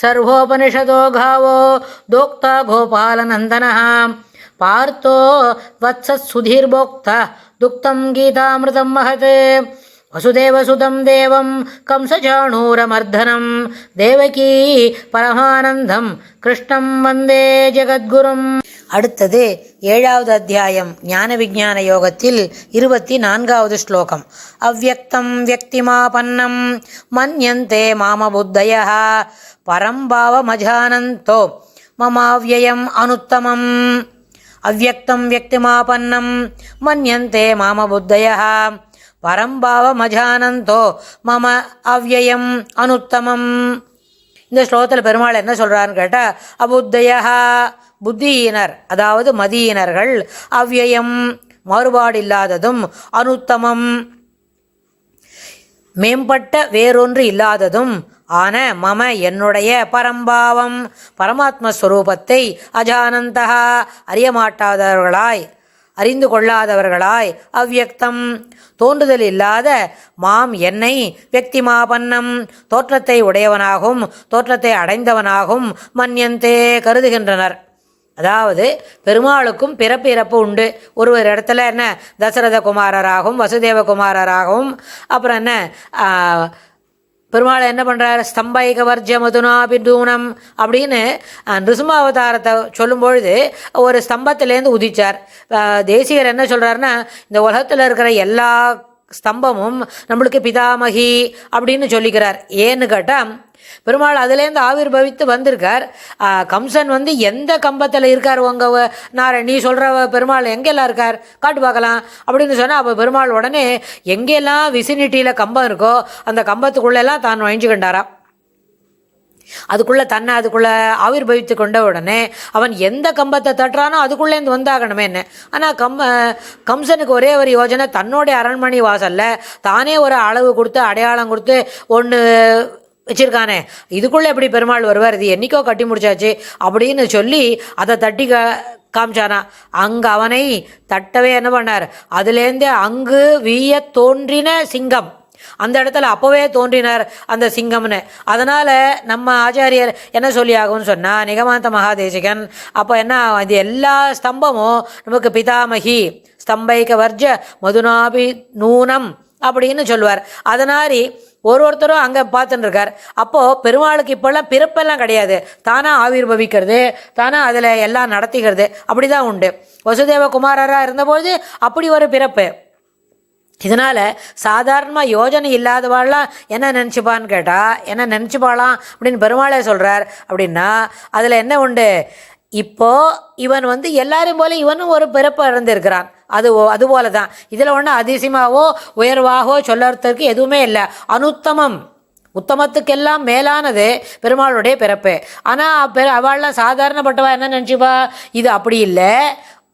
सर्वोपनिषदो घावो दोक्ता गोपालनन्दनः। पार्थो वत्सत्सुधीर्भोक्ता दुक्तं गीतामृतं महत्। வசுதேவசுதம் தேவம் கம்சஜாணூரமர்தனம் தேவகி பரமானந்தம் கிருஷ்ணம் வந்தே ஜெகத்குரும் அடுத்தது ஏழாவது அத்தியாயம் ஞான விஜான யோகத்தில் இருபத்தி நான்காவது ஸ்லோகம். அவ்வக்தம் வியக்திமாபன்னம் மன்யந்தே மாமபுத்தய பரம்பாவமஜானந்தோ மமாவியம் அனுத்தமம். அவ்வக்தம் வியக்திமாபன்னம் மன்யந்தே மாமபுத்தய பரம்பாவமஜானந்தோ மம அவ்யயம் அனுத்தமம். இந்த ஸ்லோகத்தில் பெருமாள் என்ன சொல்கிறான்னு கேட்டால் அபுத்தயா புத்தியினர் அதாவது மதியினர்கள் அவ்யயம் மாறுபாடு இல்லாததும் அனுத்தமம். மேம்பட்ட வேறொன்று இல்லாததும் ஆன மம என்னுடைய பரம்பாவம் பரமாத்மஸ்வரூபத்தை அஜானந்தகா அறியமாட்டாதவர்களாய் அறிந்து கொள்ளாதவர்களாய் அவ்வியக்தம். தோன்றுதல் இல்லாத மாம் என்னை வியக்திமாபன்னம் தோற்றத்தை உடையவனாகவும் தோற்றத்தை அடைந்தவனாகவும் மன்யந்தே கருதுகின்றனர். அதாவது பெருமாளுக்கும் பிறப்பு இறப்பு உண்டு. ஒரு ஒரு இடத்துல என்ன தசரத குமாரராகவும் வசுதேவ குமாரராகவும் அப்புறம் என்ன பெருமாள் என்ன பண்ணுறார் ஸ்தம்பைக வர்ஜ மதுனா பிதூனம் அப்படின்னு நிருசிம்மாவதாரத்தை சொல்லும்பொழுது அவதாரத்தை சொல்லும் பொழுது ஒரு ஸ்தம்பத்திலேருந்து உதிச்சார். தேசிகர் என்ன சொல்கிறாருன்னா இந்த உலகத்தில் இருக்கிற எல்லா ஸ்தம்பமும் நம்மளுக்கு பிதாமகி அப்படின்னு சொல்லிக்கிறார். ஏன்னு கேட்டால் பெருமாள் அதுலேருந்து ஆவிர்பவித்து வந்திருக்கார். கம்சன் வந்து எந்த கம்பத்தில் இருக்கார் உங்கள் நார நீ சொல்கிற பெருமாள் எங்கெல்லாம் இருக்கார்? காட்டு பார்க்கலாம். அப்படின்னு சொன்னால் அப்போ பெருமாள் உடனே எங்கெல்லாம் விசினிட்டியில் கம்பம் இருக்கோ அந்த கம்பத்துக்குள்ளெல்லாம் தான் நுழைஞ்சுக்கின்றாராம் அதுக்குள்ளே தன்னை அதுக்குள்ளே ஆவிர்பவித்து கொண்ட உடனே அவன் எந்த கம்பத்தை தட்டுறானோ அதுக்குள்ளேருந்து வந்தாகணுமே என்ன? ஆனால் கம்ப கம்சனுக்கு ஒரே ஒரு யோஜனை தன்னுடைய அரண்மனை வாசலில் தானே ஒரு அளவு கொடுத்து அடையாளம் கொடுத்து ஒன்று வச்சிருக்கானே. இதுக்குள்ளே எப்படி பெருமாள் வருவார்? இது என்னைக்கோ கட்டி முடிச்சாச்சு அப்படின்னு சொல்லி அதை தட்டி க காமிச்சானா. அங்கே அவனை தட்டவே என்ன பண்ணார்? அதுலேருந்தே அங்கு வீய தோன்றின சிங்கம். அந்த இடத்துல அப்போவே தோன்றினார் அந்த சிங்கம்னு. அதனால் நம்ம ஆச்சாரியர் என்ன சொல்லி ஆகும்னு சொன்னால் நிகமாந்த மகாதேசிகன் அப்போ என்ன இது எல்லா ஸ்தம்பமும் நமக்கு பிதாமகி ஸ்தம்பைக வர்ஜ மதுனாபி நூனம் அப்படின்னு சொல்லுவார். அதனாரி ஒரு ஒருத்தரும் அங்கே பார்த்துட்டு இருக்கார். அப்போது பெருமாளுக்கு இப்போல்லாம் பிறப்பெல்லாம் கிடையாது. தானாக ஆவிர்பவிக்கிறது தானாக அதில் எல்லாம் நடத்திக்கிறது அப்படி தான் உண்டு. வசுதேவ குமாரராக இருந்தபோது அப்படி ஒரு பிறப்பு. இதனால் சாதாரணமாக யோஜனை இல்லாதவாள்லாம் என்ன நினச்சிப்பான்னு கேட்டால் என்ன நினச்சிப்பாளாம் அப்படின்னு பெருமாளே சொல்கிறார் அப்படின்னா அதில் என்ன உண்டு? இப்போது இவன் வந்து எல்லாரும் போல இவனும் ஒரு பிறப்பு இருந்திருக்கிறான் அது ஓ- அது போல தான் இதில் ஒன்றும் அதிசயமாகவோ உயர்வாகவோ சொல்லறதுக்கு எதுவுமே இல்லை. அனுத்தமம். உத்தமத்துக்கெல்லாம் மேலானது பெருமாளுடைய பிறப்பு. ஆனால் பெரு அவள்லாம் சாதாரணப்பட்டவா என்ன நினச்சிப்பா? இது அப்படி இல்லை.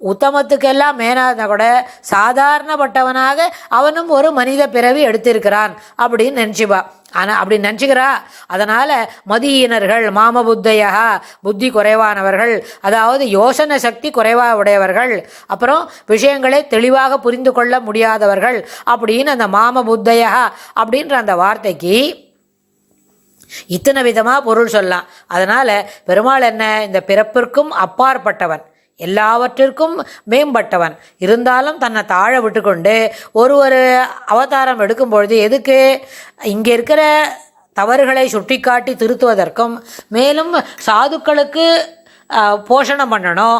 உத்தமத்துக்கெல்லாம் மேனாத கூட சாதாரணப்பட்டவனாக அவனும் ஒரு மனித பிறவி எடுத்திருக்கிறான் அப்படின்னு நினச்சிப்பா ஆனால் அப்படி நினச்சிக்கிறா? அதனால் மதியினர்கள் மாமபுத்தையா புத்தி குறைவானவர்கள் அதாவது யோசனை சக்தி குறைவாக உடையவர்கள் அப்புறம் விஷயங்களை தெளிவாக புரிந்து கொள்ள முடியாதவர்கள் அப்படின்னு அந்த மாமபுத்தையா அப்படின்ற அந்த வார்த்தைக்கு இத்தனை விதமாக பொருள் சொல்லலாம். அதனால் பெருமாள் என்ன? இந்த பிறப்பிற்கும் அப்பாற்பட்டவன். எல்லாவற்றிற்கும் மேம்பட்டவன். இருந்தாலும் தன்னை தாழ விட்டுக்கொண்டு ஒரு ஒரு அவதாரம் எடுக்கும் பொழுது எதுக்கு? இங்கே இருக்கிற தவறுகளை சுட்டிக்காட்டி திருத்துவதற்கும் மேலும் சாதுக்களுக்கு போஷணம் பண்ணணும்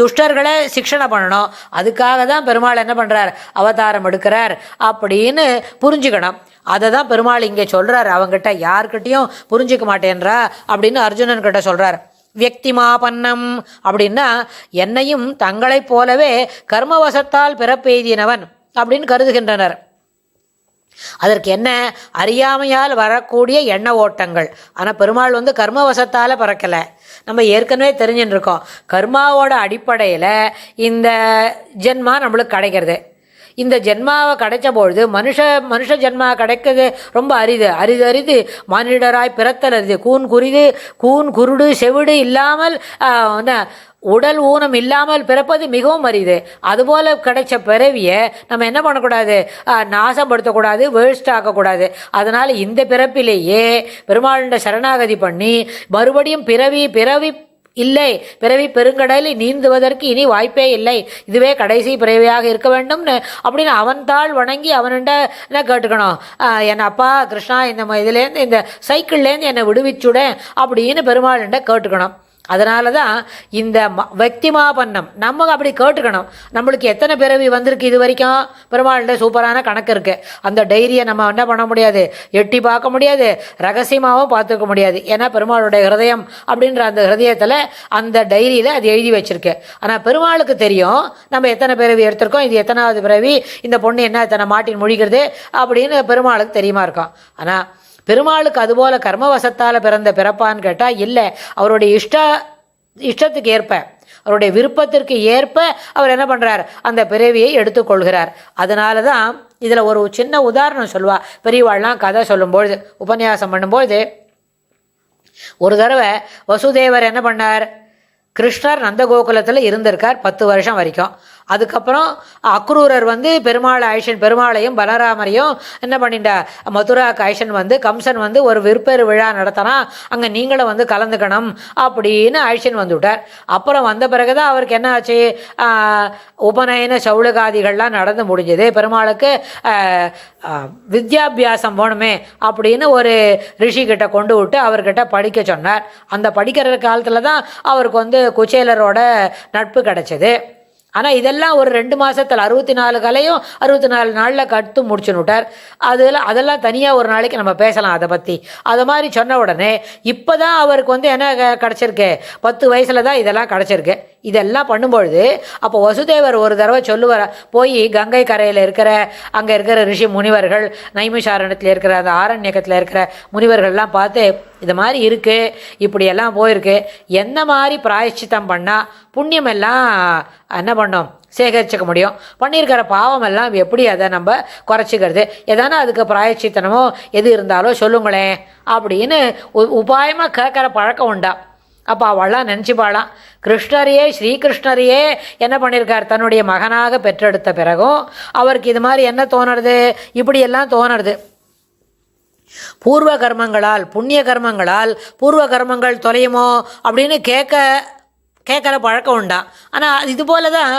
துஷ்டர்களை சிக்ஷனை பண்ணணும். அதுக்காக தான் பெருமாள் என்ன பண்ணுறார் அவதாரம் எடுக்கிறார் அப்படின்னு புரிஞ்சுக்கணும். அதை தான் பெருமாள் இங்கே சொல்கிறார் அவங்ககிட்ட யார்கிட்டையும் புரிஞ்சிக்க மாட்டேன்றா அப்படின்னு அர்ஜுனன் கிட்ட சொல்கிறார் வியக்திமாபன்னம் அப்படின்னா என்னையும் தங்களைப் போலவே கர்மவசத்தால் பிறப்பெய்தினவன் அப்படின்னு கருதுகின்றனர். அதற்கு என்ன? அறியாமையால் வரக்கூடிய எண்ண ஓட்டங்கள். ஆனால் பெருமாள் வந்து கர்மவசத்தால் பிறக்கலை. நம்ம ஏற்கனவே தெரிஞ்சுட்டு இருக்கோம் கர்மாவோட அடிப்படையில் இந்த ஜென்மா நம்மளுக்கு கிடைக்கிறது. இந்த ஜென்மாவை கிடைச்ச பொழுது மனுஷ மனுஷ ஜென்மா கிடைக்கிறது ரொம்ப அரிது. அரிது அரிது. மானிடராய் பிறத்தல் அரிது. கூன் குறிது கூன் குருடு செவிடு இல்லாமல் என்ன, உடல் ஊனம் இல்லாமல் பிறப்பது மிகவும் அரிது. அதுபோல் கிடைச்ச பிறவியை நம்ம என்ன பண்ணக்கூடாது? நாசப்படுத்தக்கூடாது வேஸ்ட் ஆக்கக்கூடாது. அதனால் இந்த பிறப்பிலேயே பெருமாளுண்ட சரணாகதி பண்ணி மறுபடியும் பிறவி பிறவி இல்லை. பிறவி பெருங்கடலில் நீந்துவதற்கு இனி வாய்ப்பே இல்லை. இதுவே கடைசி பிறவியாக இருக்க வேண்டும்னு அப்படின்னு அவன் தாள் வணங்கி அவன்கிட்ட என்ன கேட்டுக்கணும்? என் அப்பா கிருஷ்ணா இந்த ம- இதுலேருந்து இந்த சைக்கிள்லேருந்து என்னை விடுவிச்சுடேன் அப்படின்னு பெருமாள்கிட்ட கேட்டுக்கணும். அதனால தான் இந்த ம வக்திமாபன்னம் நம்ம அப்படி கேட்டுக்கணும். நம்மளுக்கு எத்தனை பிறவி வந்திருக்கு இது வரைக்கும்? பெருமாள்கிட்ட சூப்பரான கணக்கு இருக்குது அந்த டைரியை நம்ம என்ன பண்ண முடியாது? எட்டி பார்க்க முடியாது. ரகசியமாகவும் பார்த்துக்க முடியாது. ஏன்னா பெருமாளுடைய ஹிருதயம் அப்படின்ற அந்த ஹிருதயத்தில் அந்த டைரியில் அது எழுதி வச்சுருக்கு. ஆனால் பெருமாளுக்கு தெரியும் நம்ம எத்தனை பிறவி எடுத்திருக்கோம்? இது எத்தனாவது பிறவி? இந்த பொண்ணு என்ன எத்தனை மாட்டின் முழிக்கிறது? அப்படின்னு பெருமாளுக்கு தெரியுமா இருக்கும். ஆனால் பெருமாளுக்கு அதுபோல கர்மவசத்தால் பிறந்த பிறப்பான்னு கேட்டால் இல்லை. அவருடைய இஷ்ட இஷ்டத்துக்கு ஏற்ப அவருடைய விருப்பத்திற்கு ஏற்ப அவர் என்ன பண்ணுறார் அந்த பிறவியை எடுத்துக்கொள்கிறார் அதனால தான் இதில் ஒரு சின்ன உதாரணம் சொல்லுவா. பெரியவாள்லாம் கதை சொல்லும்பொழுது உபன்யாசம் பண்ணும்பொழுது ஒரு தடவை வசுதேவர் என்ன பண்ணார்? கிருஷ்ணர் நந்தகோகுலத்தில் இருந்திருக்கார் பத்து வருஷம் வரைக்கும். அதுக்கப்புறம் அக்ரூரர் வந்து பெருமாள் ஐஷன் பெருமாளையும் பலராமரையும் என்ன பண்ணிட்டா? மதுரா ஐஷன் வந்து கம்சன் வந்து ஒரு விற்பெரு விழா நடத்தினா அங்கே நீங்களும் வந்து கலந்துக்கணும் அப்படின்னு ஐஷன் வந்து விட்டார். அப்புறம் வந்த பிறகு தான் அவருக்கு என்ன ஆச்சு உபநயன சவுளுகாதிகள்லாம் நடந்து முடிஞ்சது. பெருமாளுக்கு வித்யாபியாசம் போகணுமே அப்படின்னு ஒரு ரிஷிகிட்ட கொண்டு விட்டு அவர்கிட்ட படிக்க சொன்னார். அந்த படிக்கிற காலத்தில் தான் அவருக்கு வந்து குச்சேலரோட நட்பு கிடைச்சது. ஆனால் இதெல்லாம் ஒரு ரெண்டு மாதத்தில் அறுபத்தி நாலு கலையும் அறுபத்தி நாலு நாளில் கட்டு முடிச்சுன்னு விட்டார். அதில் அதெல்லாம் தனியாக ஒரு நாளைக்கு நம்ம பேசலாம் அதை பற்றி அது மாதிரி சொன்ன உடனே இப்போ தான் அவருக்கு வந்து என்ன கிடச்சிருக்கு? பத்து வயசில் தான் இதெல்லாம் கிடச்சிருக்கு. இதெல்லாம் பண்ணும்பொழுது அப்போ வசுதேவர் ஒரு தடவை சொல்லுவார் போய் கங்கை கரையில் இருக்கிற அங்கே இருக்கிற ரிஷி முனிவர்கள் நைமிஷாரணத்தில் இருக்கிற அந்த ஆரண்யக்கத்தில் இருக்கிற முனிவர்கள்லாம் பார்த்து இது மாதிரி இருக்குது இப்படியெல்லாம் போயிருக்கு. என்ன மாதிரி பிராயச்சித்தம் பண்ணால் புண்ணியம் எல்லாம் என்ன பண்ணோம்? சேகரிச்சுக்க முடியும். பண்ணியிருக்கிற பாவம் எல்லாம் எப்படி அதை நம்ம குறைச்சிக்கிறது? எதானா அதுக்கு பிராயச்சித்தனமோ எது இருந்தாலோ சொல்லுங்களேன் அப்படின்னு உ- உபாயமாக கேட்குற பழக்கம் உண்டா. அப்போ அவள்லாம் நினச்சிப்பாளாம் கிருஷ்ணரையே ஸ்ரீகிருஷ்ணரையே என்ன பண்ணியிருக்கார் தன்னுடைய மகனாக பெற்றெடுத்த பிறகும் அவருக்கு இது மாதிரி என்ன தோணுறது? இப்படியெல்லாம் தோணுறது. பூர்வ கர்மங்களால் புண்ணிய கர்மங்களால் பூர்வ கர்மங்கள் தொலையுமோ அப்படின்னு கேட்க கேட்குற பழக்கம் உண்டா? ஆனால் இது போல தான்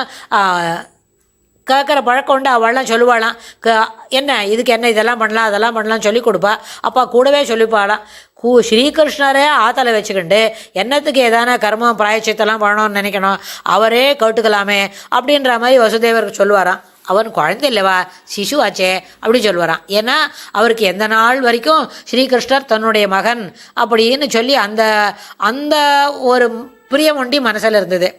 கேட்குற பழக்கம் உண்டு அவள்லாம் சொல்லுவாளாம் க என்ன இதுக்கு என்ன இதெல்லாம் பண்ணலாம் அதெல்லாம் பண்ணலாம் சொல்லி கொடுப்பா. அப்பா கூடவே சொல்லிப்பாளாம் கூ ஸ்ரீகிருஷ்ணரே ஆத்தலை வச்சுக்கிண்டு என்னத்துக்கு ஏதான கர்மம் பிராயச்சித்தெல்லாம் பண்ணணும்னு நினைக்கணும் அவரே கேட்டுக்கலாமே அப்படின்ற மாதிரி வசுதேவருக்கு சொல்லுவாராம். அவன் குழந்தை இல்லைவா சிசு ஆச்சே அப்படி சொல்லுவாராம். ஏன்னா அவருக்கு எந்த நாள் வரைக்கும் ஸ்ரீகிருஷ்ணர் தன்னுடைய மகன் அப்படின்னு சொல்லி அந்த அந்த ஒரு பிரியம் ஒண்டி மனசில் இருந்தது.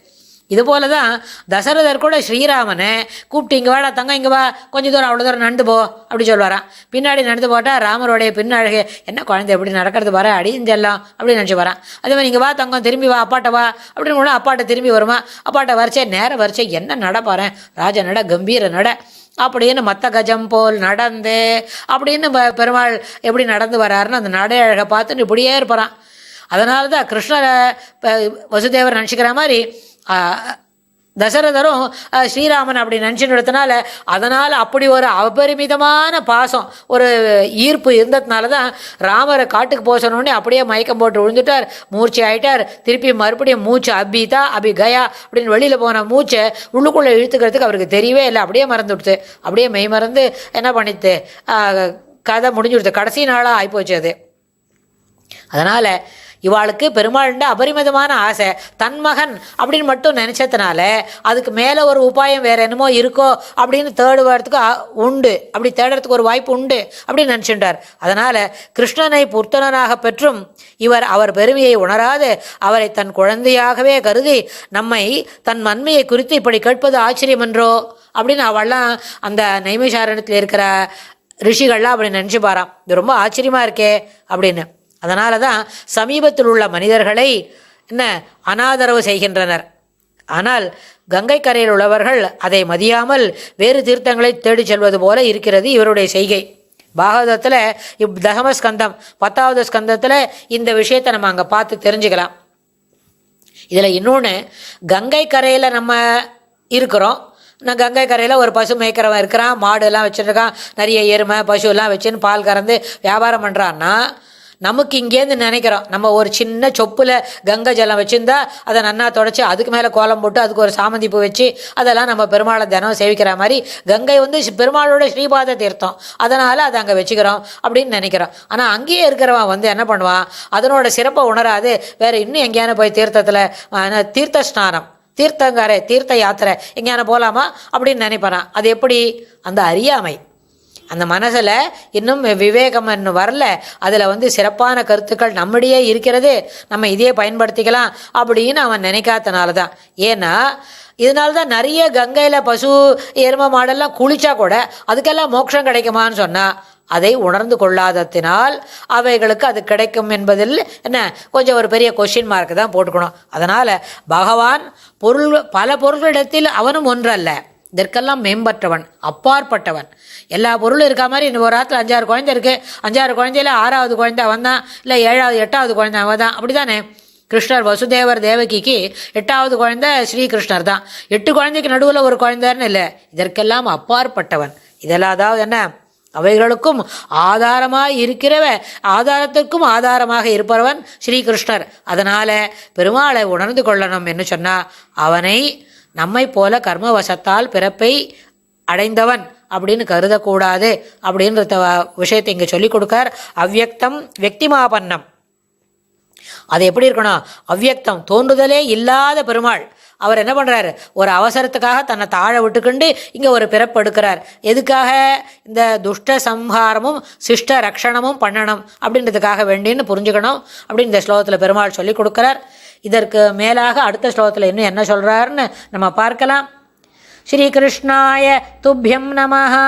இது போல தான் தசரதர் கூட ஸ்ரீராமனை கூப்பிட்டு இங்கே வாடா தங்கம் இங்கே வா. கொஞ்சம் தூரம் அவ்வளோ தூரம் நடந்து போ அப்படி சொல்லுவாராம் பின்னாடி நடந்து போட்டால் ராமருடைய பின்னழகு என்ன குழந்தை எப்படி நடக்கிறது வர அடியும் செல்லாம் அப்படின்னு நினச்சி வரான் அதே மாதிரி இங்கே வா தங்கம் திரும்பி வா அப்பாட்ட வா அப்படின்னு கூட அப்பாட்ட திரும்பி வருமா. அப்பாட்ட வரிச்சே நேர வரிச்சே என்ன நட ராஜ நட கம்பீர நட அப்படின்னு மத்த கஜம் போல் நடந்து அப்படின்னு பெருமாள் எப்படி நடந்து வராருன்னு அந்த நடை அழகை பார்த்துன்னு இப்படியே இருப்பாரான் அதனால தான் கிருஷ்ணரை வசுதேவர் நினச்சிக்கிற மாதிரி தசரதரும் ஸ்ரீராமன் அப்படி நினச்சின்னு எடுத்தனால அதனால் அப்படி ஒரு அபரிமிதமான பாசம் ஒரு ஈர்ப்பு இருந்ததுனால தான் ராமரை காட்டுக்கு போசணுன்னு அப்படியே மயக்கம் போட்டு விழுந்துட்டார். மூர்ச்சி ஆயிட்டார். திருப்பி மறுபடியும் மூச்சு அபிதா அபி கயா அப்படின்னு வெளியில் போன மூச்சை உள்ளுக்குள்ளே இழுத்துக்கிறதுக்கு அவருக்கு தெரியவே இல்லை. அப்படியே மறந்து விடுத்து அப்படியே மெய் மறந்து என்ன பண்ணித்து கதை முடிஞ்சு கொடுத்து கடைசி நாளாக ஆகிப்போச்சு அது. அதனால் இவாளுக்கு பெருமாள்ண்ட அபரிமிதமான ஆசை. தன் மகன் அப்படின்னு மட்டும் நினச்சதுனால அதுக்கு மேலே ஒரு உபாயம் வேறு என்னமோ இருக்கோ அப்படின்னு தேடுவதுக்கு உண்டு. அப்படி தேடுறதுக்கு ஒரு வாய்ப்பு உண்டு அப்படின்னு நினச்சிட்டார் அதனால் கிருஷ்ணனை புத்தனராக பெற்றும் இவர் அவர் பெருமையை உணராது. அவரை தன் குழந்தையாகவே கருதி நம்மை தன் மன்மையை குறித்து இப்படி கேட்பது ஆச்சரியமன்றோ அப்படின்னு அவள்லாம் அந்த நைமிஷாரணத்தில் இருக்கிற ரிஷிகள்லாம் அப்படி நினச்சி பாராம். இது ரொம்ப ஆச்சரியமாக இருக்கே அப்படின்னு. அதனால தான் சமீபத்தில் உள்ள மனிதர்களை என்ன அனாதரவு செய்கின்றனர். ஆனால் கங்கை கரையில் உள்ளவர்கள் அதை மதியாமல் வேறு தீர்த்தங்களை தேடிச் செல்வது போல இருக்கிறது இவருடைய செய்கை. பாகவதத்தில் இப் தசம ஸ்கந்தம் பத்தாவது ஸ்கந்தத்தில் இந்த விஷயத்தை நம்ம அங்கே பார்த்து தெரிஞ்சுக்கலாம். இதில் இன்னொன்று கங்கை கரையில் நம்ம இருக்கிறோம். நான் கங்கை கரையில் ஒரு பசு மேய்க்கிறவன் இருக்கிறான் மாடுலாம் வச்சுருக்கான் நிறைய எருமை பசுலாம் வச்சுன்னு பால் கறந்து வியாபாரம் பண்ணுறான்னா நமக்கு இங்கேருந்து நினைக்கிறோம். நம்ம ஒரு சின்ன சொப்பில் கங்கை ஜலம் வச்சுருந்தா அதை நன்னா தொடச்சி அதுக்கு மேலே கோலம் போட்டு அதுக்கு ஒரு சாமந்தி பூ வச்சு அதெல்லாம் நம்ம பெருமாளை தினம் சேவிக்கிற மாதிரி கங்கை வந்து பெருமாளோட ஸ்ரீபாத தீர்த்தம். அதனால் அதை அங்கே வச்சுக்கிறோம் அப்படின்னு நினைக்கிறோம். ஆனால் அங்கேயே இருக்கிறவன் வந்து என்ன பண்ணுவான்? அதனோட சிறப்பை உணராது. வேறு இன்னும் எங்கேயான போய் தீர்த்தத்தில் தீர்த்த ஸ்நானம் தீர்த்தங்காரே தீர்த்த யாத்திரை எங்கேயான போகலாமா அப்படின்னு நினைப்பாரான் அது எப்படி? அந்த அறியாமை. அந்த மனசில் இன்னும் விவேகம் இன்னும் வரல. அதில் வந்து சிறப்பான கருத்துக்கள் நம்மிடையே இருக்கிறது. நம்ம இதையே பயன்படுத்திக்கலாம் அப்படின்னு அவன் நினைக்காதனால தான் ஏன்னா இதனால தான் நிறைய கங்கையில் பசு எரும மாடெல்லாம் குளிச்சா கூட அதுக்கெல்லாம் மோட்சம் கிடைக்குமான்னு சொன்னால் அதை உணர்ந்து கொள்ளாததினால் அவைகளுக்கு அது கிடைக்கும் என்பதில் என்ன கொஞ்சம் ஒரு பெரிய கொஷின் மார்க் தான் போட்டுக்கணும். அதனால் பகவான் பொருள் பல பொருளிடத்தில் அவனும் ஒன்றல்ல. இதற்கெல்லாம் மேம்பட்டவன் அப்பாற்பட்டவன். எல்லா பொருளும் இருக்கா மாதிரி இந்த ஒரு ஆத்துல அஞ்சாறு குழந்தை இருக்குது அஞ்சாறு குழந்தையில ஆறாவது குழந்தை அவன் தான் இல்லை ஏழாவது எட்டாவது குழந்தை அவன் தான் அப்படி தானே கிருஷ்ணர் வசுதேவர் தேவகிக்கு எட்டாவது குழந்தை ஸ்ரீகிருஷ்ணர் தான். எட்டு குழந்தைக்கு நடுவில் ஒரு குழந்தைன்னு இல்லை. இதற்கெல்லாம் அப்பாற்பட்டவன். இதெல்லாம் அதாவது என்ன? அவைகளுக்கும் ஆதாரமாக இருக்கிறவ ஆதாரத்திற்கும் ஆதாரமாக இருப்பவன் ஸ்ரீகிருஷ்ணர். அதனால் பெருமாளை உணர்ந்து கொள்ளணும் என்று சொன்னால் அவனை நம்மை போல கர்மவசத்தால் பிறப்பை அடைந்தவன் அப்படின்னு கருதக்கூடாது அப்படின்ற விஷயத்தை இங்கே சொல்லிக் கொடுக்கார். அவ்வியக்தம் வெக்திமாபன்னம் அது எப்படி இருக்கணும்? அவ்வியக்தம் தோன்றுதலே இல்லாத பெருமாள். அவர் என்ன பண்ணுறாரு ஒரு அவசரத்துக்காக தன்னை தாழ விட்டுக்கொண்டு இங்கே ஒரு பிறப்பு எடுக்கிறார். எதுக்காக? இந்த துஷ்ட சம்ஹாரமும் சிஷ்ட ரக்ஷணமும் பண்ணணும் அப்படின்றதுக்காக வேண்டின்னு புரிஞ்சுக்கணும் அப்படின்னு இந்த ஸ்லோகத்தில் பெருமாள் சொல்லி கொடுக்குறார். இதற்கு மேலாக அடுத்த ஸ்லோகத்தில் இன்னும் என்ன சொல்கிறாருன்னு நம்ம பார்க்கலாம். ஸ்ரீகிருஷ்ணாய துப்பியம் நமஹா.